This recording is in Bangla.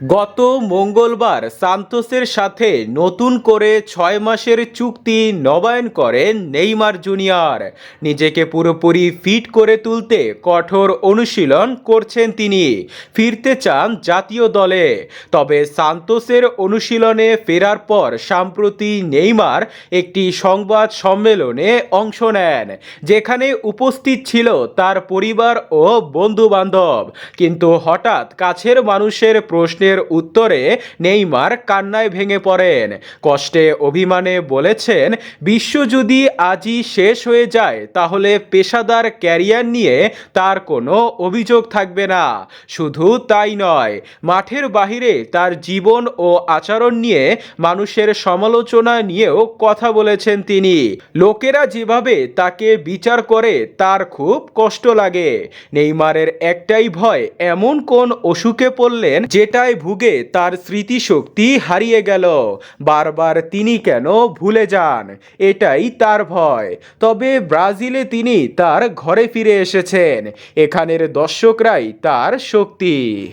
গত মঙ্গলবার সান্তোসের সাথে নতুন করে ছয় মাসের চুক্তি নবায়ন করেন নেইমার জুনিয়র। নিজেকে পুরোপুরি ফিট করে তুলতে কঠোর অনুশীলন করছেন তিনি। ফিরতে চান জাতীয় দলে। তবে সান্তোসের অনুশীলনে ফেরার পর সাম্প্রতি নেইমার একটি সংবাদ সম্মেলনে অংশ নেন, যেখানে উপস্থিত ছিল তার পরিবার ও বন্ধু বান্ধব কিন্তু হঠাৎ কাছের মানুষের প্রশ্নের উত্তরে নেইমার কান্নায় ভেঙে পড়েন। কষ্টে অভিমানে বলেছেন, বিশ্ব যদি আজই শেষ হয়ে যায়, তাহলে পেশাদার ক্যারিয়ার নিয়ে তার কোনো অভিযোগ থাকবে না। শুধু তাই নয়, মাঠের বাহিরে তার জীবন ও আচরণ নিয়ে মানুষের সমালোচনা নিয়েও কথা বলেছেন তিনি। লোকেরা যেভাবে তাকে বিচার করে, তার খুব কষ্ট লাগে। নেইমারের একটাই ভয়, এমন কোন অসুখে পড়লেন যেটায় ভুগে তার স্মৃতিশক্তি হারিয়ে গেল। বারবার তিনি কেন ভুলে যান? এটাই তার ভয়। তবে ব্রাজিলে তিনি তার ঘরে ফিরে এসেছেন। এখানের দর্শকরাই তার শক্তি।